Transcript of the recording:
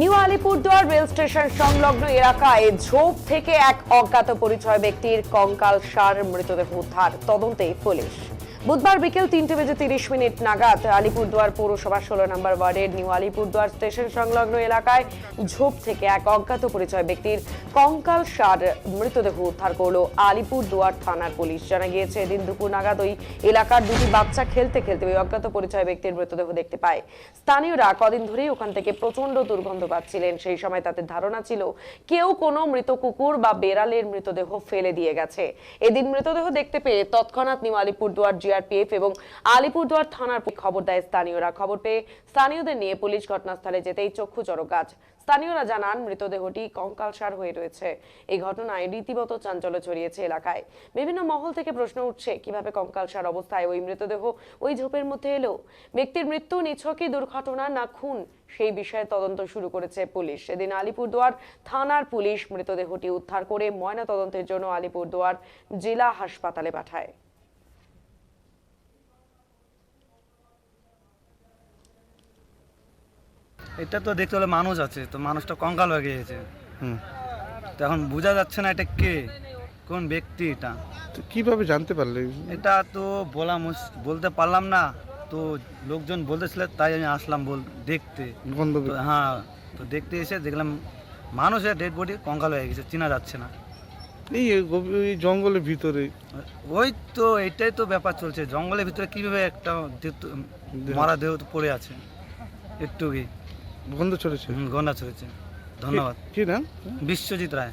New Alipurduar rail station সংলগ্ন এলাকায় ঝোপ থেকে এক অজ্ঞাত পরিচয় ব্যক্তির কঙ্কাল সার মৃতদেহ উদ্ধার। তদন্তে পুলিশ। বুধবার বিকেল তিনটে বেজে তিরিশ মিনিট নাগাদ আলিপুরদুয়ার পৌরসভা ষোলো নম্বর ওয়ার্ডের নিউ আলিপুরদুয়ার স্টেশন সংলগ্ন এলাকায় ঝোপ থেকে এক অজ্ঞাত পরিচয় ব্যক্তির কঙ্কাল সার মৃতদেহ উদ্ধার করল আলিপুরদুয়ার থানার পুলিশ। জানা গিয়েছে, এদিন দুপুর নাগাদ ওই এলাকার দুটি বাচ্চা খেলতে খেলতে ওই অজ্ঞাত পরিচয় ব্যক্তির মৃতদেহ দেখতে পায়। স্থানীয়রা কদিন ধরেই ওখান থেকে প্রচণ্ড দুর্গন্ধ পাচ্ছিলেন। সেই সময় তাদের ধারণা ছিল, কেউ কোনো মৃত কুকুর বা বেড়ালের মৃতদেহ ফেলে দিয়ে গেছে। এদিন মৃতদেহ দেখতে পেয়ে তৎক্ষণাৎ নিউ আলিপুরদুয়ার জিআরপিএফ এবং আলিপুরদুয়ার থানার খবর দেয় স্থানীয়রা। খবর পেয়ে স্থানীয়দের নিয়ে পুলিশ ঘটনাস্থলে যেতেই চক্ষু চড়ক গাছ স্থানীয়রা জানান, মৃতদেহটি কঙ্কালসার হয়ে রয়েছে। এই ঘটনায় রীতিমতো চাঞ্চল্য ছড়িয়েছে এলাকায়। বিভিন্ন মহল থেকে প্রশ্ন উঠছে, কীভাবে কঙ্কালসার অবস্থায় ওই মৃতদেহ ওই ঝোপের মধ্যে এলো? ব্যক্তির মৃত্যু নিছকই দুর্ঘটনা না খুন? সেই বিষয়ে তদন্ত শুরু করেছে পুলিশ। সেদিন আলিপুরদুয়ার থানার পুলিশ মৃতদেহটি উদ্ধার করে ময়না তদন্তের জন্য আলিপুরদুয়ার জেলা হাসপাতালে পাঠায়। এটা তো দেখতে হলে মানুষ আছে তো মানুষটা কঙ্কাল হয়ে গিয়েছে। হুম। তো এখন বোঝা যাচ্ছে না এটা কে কোন ব্যক্তি এটা। তো কীভাবে জানতে পারলে? এটা তো বলা মুশ- বলতে পারলাম না তো লোকজন বলতেছিল তাই আমি আসলাম বল দেখতে। গন্ধ তো হ্যাঁ তো দেখতে এসে দেখলাম মানুষের ডেড বডি কঙ্কাল হয়ে গেছে চেনা যাচ্ছে না। এই গভীর- এই জঙ্গলের ভিতরে। ওই তো এটাই তো ব্যাপার চলছে জঙ্গলের ভিতরে কীভাবে একটা দেহ- মারা দেহ তো পড়ে আছে একটু কি। গন্ধ ছড়েছে হুম গন্ধ ছড়েছে ধন্যবাদ। কি নাম? বিশ্বজিৎ রায়।